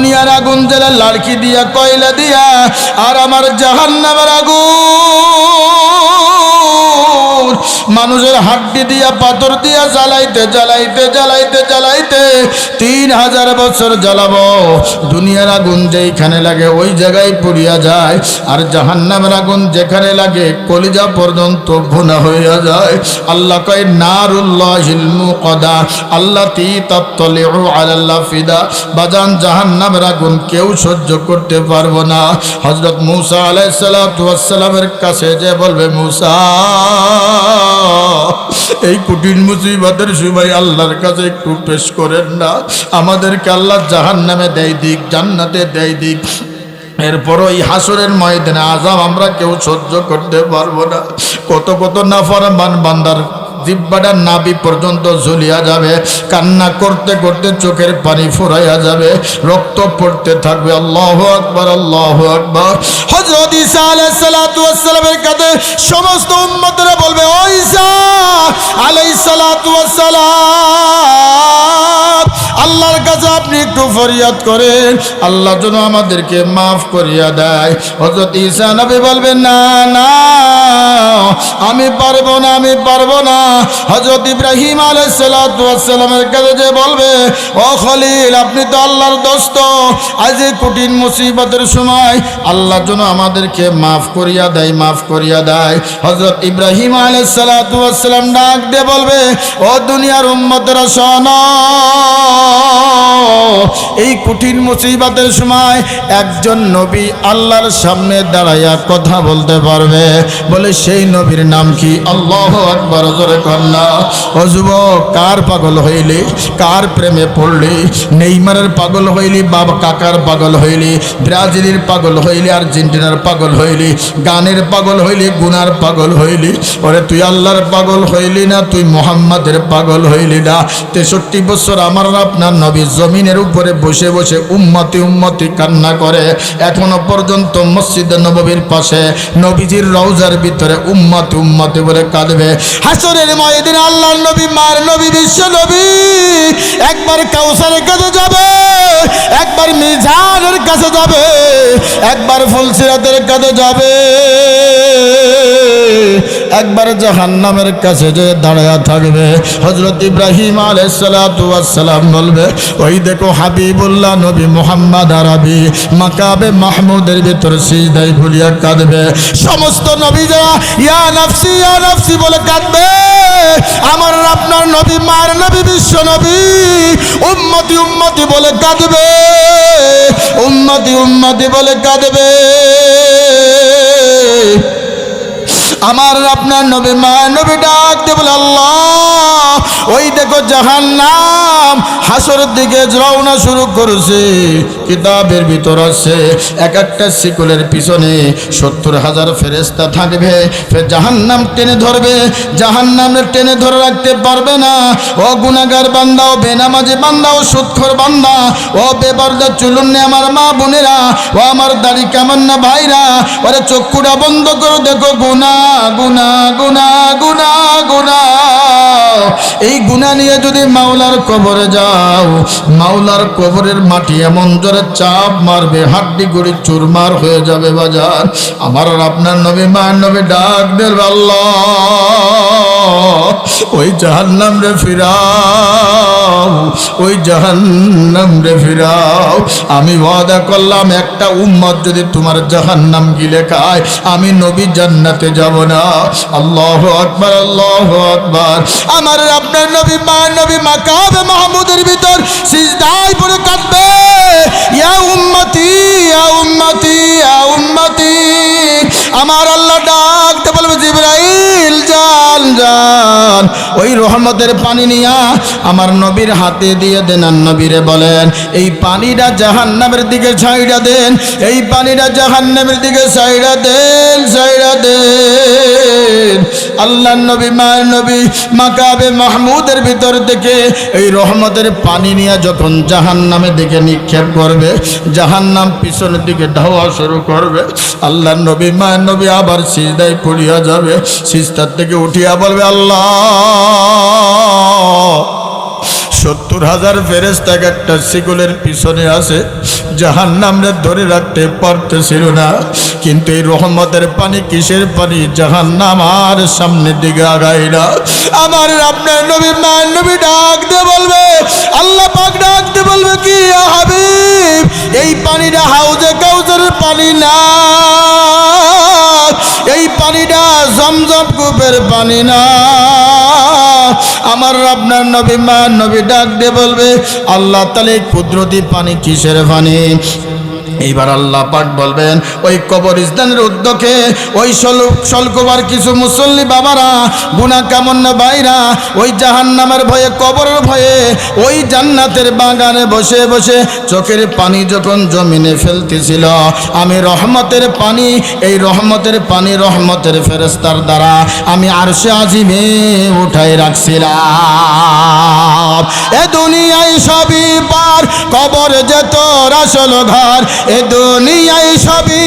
দুনিয়ার আগুন জেলা লাড়কি দিয়া কয়লা দিয়া আর আমার জাহান্নামের আগুন। মানুষের হাড্ডি দিয়া, পাথর দিয়া জ্বালাইতে জ্বালাইতে জ্বালাইতে জ্বালাইতে তিন হাজার বছর জ্বালাবো। দুনিয়ার আগুন যেইখানে লাগে ওই জায়গায় পুড়িয়া যায়। আর জাহান্নামের আগুন যেখানে লাগে কলিজা পর্যন্ত ভুনা হইয়া যায়। আল্লাহ কয় নারুল্লাহ হিলমু কদা আল্লাহ তি তত্তলে আল্লাহ ফিদা। বাজান, জাহান্নামের আগুন কেউ সহ্য করতে পারব না। হজরত মুসা আলাইসালামের কাছে যে বলবে, মুসা এই কঠিন মুসিবতের সময় আল্লাহর কাছে একটু পেশ করেন না। আমাদেরকে আল্লাহ জাহান নামে দেয় দিক, জান্নাতে দেয় দিক। এরপর ওই হাসরের ময়দানে আজাব আমরা কেউ সহ্য করতে পারব না। কত কত নাফরমান বান্দার জিব্বাটা নাবি পর্যন্ত ঝুলিয়া যাবে, কান্না করতে করতে চোখের পানি ফুরাইয়া যাবে, রক্ত পড়তে থাকবে। আল্লাহ আকবর আল্লাহ আকবর। হজরত ইসা আলাইসালামের কাছে সমস্ত উন্মতরা বলবে, ও ঈসা আলাইহিস কাছে আপনি একটু ফরিয়াদ করেন, আল্লাহ যেন আমাদেরকে মাফ করিয়া দেয়। হজরত ঈসা নবী বলবেন, না না, আমি পারব না, আমি পারব না। হজরত ইব্রাহিম আলাইসালামের কাছে যে বলবে, ও খলিল, আপনি তো আল্লাহর দোস্ত। আজ এই কঠিন মুসিবতের সময় আল্লাহ যেন আমাদেরকে মাফ করিয়া দেয়, মাফ করিয়া দেয়। হজরত ইব্রাহিম আলাইসালাম ডাক দিয়ে বলবে, ও দুনিয়ার উম্মতেরা, শোন এই কঠিন মুসিবতের সময় একজন নবী আল্লাহর সামনে দাঁড়াইয়া কথা বলতে পারবে। বলে, সেই নবীর নাম কি? আল্লাহ আকবর, জোরে কন্যা ও কার পাগল হইলি? কার প্রেমে পড়লি? নেইমারের পাগল হইলি বাবা কাকার পাগল হইলি? ব্রাজিলের পাগল হইলি, আর্জেন্টিনার পাগল হইলি? গানের পাগল হইলি, গুনার পাগল হইলি? ওরে, তুই আল্লাহর পাগল হইলি না? তুই মোহাম্মদের পাগল হইলি না? তেষট্টি বছর আমার আপনার নবী জমিনের উপরে বসে বসে উম্মতি উম্মতি কান্না করে। এখনও পর্যন্ত মসজিদ নববীর পাশে নবীজির রওজার ভিতরে উম্মতি উম্মতি বলে কাঁদবে। হাসরের ময়দিন আল্লাহর নবী, মার নবী, বিশ্ব নবী। একবার কাউসারের কাছে যাবে, একবার মিজানের কাছে যাবে, একবার ফুলসিরাতের কাছে যাবে। একবার জাহান্নামের কাছে যে দাঁড়ায়া থাকবে হজরত ইব্রাহিম আলাইসালাম বলবে, ওই দেখো হাবিবুল্লাহ নবী মোহাম্মদ আরবি, মাকাবে মাহমুদের ভিতর সিজদাই ভুলিয়া কাঁদবে। সমস্ত নবী যারা, ইয়া ইয়া নাফসি বলে কাঁদবে। আমার আপনার নবী, মার নবী, বিশ্ব নবী, উম্মতি উম্মতি বলে কাঁদবে। উম্মতি উম্মতি বলে কাঁদবে। আমার আপনার নবী মা, নবী ডাক দে বলে, আল্লাহ, ওই দেখো জাহান নাম হাসরের দিকে রওনা শুরু করেছে। কিতাবের ভিতর আছে, এক একটা শিকলের পিছনে সত্তর হাজার ফেরেস্তা থাকবে। ফের জাহান নাম টেনে ধরবে জাহান নামের টেনে ধরে রাখতে পারবে না। ও গুনাগার বান্দা, ও বেনামাজি বান্দা, ও সুৎখর বান্দা, ও বেপর্দা চুলুন্নে আমার মা বোনেরা, ও আমার দাড়ি কেমন না ভাইরা, ওরে চক্ষুটা বন্ধ করে, দেখো গুনা গুনা গুনা গুনা গুনা এই গুনা নিয়ে যদি মাওলার কবরে যাও, মাওলার কবরের মাটি এমন জোরে চাপ মারবে, হাড্ডি গুড়ি চুরমার হয়ে যাবে বাজার। আমার আর আপনার নবী মায়ের নবী ডাক দেব আল্লাহ। ওই জাহান্নাম রে ফিরাও, ওই জাহান্নাম রে ফিরাও। আমি ওয়াদা করলাম, একটা উম্মত যদি তোমার জাহান্নাম গিলে খায়, আমি নবী জান্নাতে যাব না। আল্লাহ আকবার আল্লাহ আকবার। আমার আপনার নবী, মা নবী মাকাবে মাহমুদের ভিতর সিজদায় পড়ে কাঁদবে। ইয়া উম্মতি ইয়া উম্মতি ইয়া উম্মতি। আমার আল্লাহ ডাকতে বলবে, জিব্রাইল, জান জান। ওই রহমতের পানি নিয়া আমার নবীর হাতে দিয়ে দেন। আর নবীরে বলেন, এই পানিটা জাহান্নামের দিকে ছাইড়া দেন, এই পানিটা জাহান্নামের দিকে ছাইড়া দেন ছাইড়া দেন। আল্লাহ নবী, মায়ের নবী, মাকাবে মাহমুদের ভিতর থেকে এই রহমতের পানি নিয়ে যখন জাহান্নামের দিকে নিক্ষেপ করবে, জাহান্নাম পিছনের দিকে ধাওয়া শুরু করবে আল্লাহ নবী, মায়ের নবী আবার সিজদায় পড়িয়া যাবে, সিজদার থেকে উঠিয়া বলবে, আল্লাহ সত্তর হাজার ফেরেস্তাক একটা শিকলের পিছনে আছে। জাহান নামরে ধরে রাখতে পারতেছিল না। কিন্তু এই রহমতের পানি কিসের পানি? জাহান নাম আর সামনের দিকে আগাই না। আমার আপনার নবী মায়ের নবী ডাক দিয়ে বলবে, আল্লাহ পাক ডাক দিয়ে বলবে, কি হাবিব, এই পানিটা হাউজে কাউজের পানি না। এই পানিটা জমজম কূপের পানি না। আমার আপনার নবী মা নবী ডাক দিয়ে বলবে আল্লাহ তালে কুদরতি পানি কিসের পানি? এইবার আল্লাহ পাক বলবেন, ওই কবরস্থানের উদ্যোগে ওই সলকোবার কিছু মুসল্লি বাবারা গুনা কেমন না বাইরা ওই জাহান্নামের ভয়ে, কবরের ভয়ে, ওই জান্নাতের বাগানে বসে বসে চোখের পানি যখন জমিনে ফেলতেছিল, আমি রহমতের পানি, এই রহমতের পানি রহমতের ফেরেস্তার দ্বারা আমি আরশে আজিমে উঠাই রাখছিলাম। সব এ দুনিয়ায় সবই পার কবর যেত রাসল ঘর। এ দুনিয়ায় সবই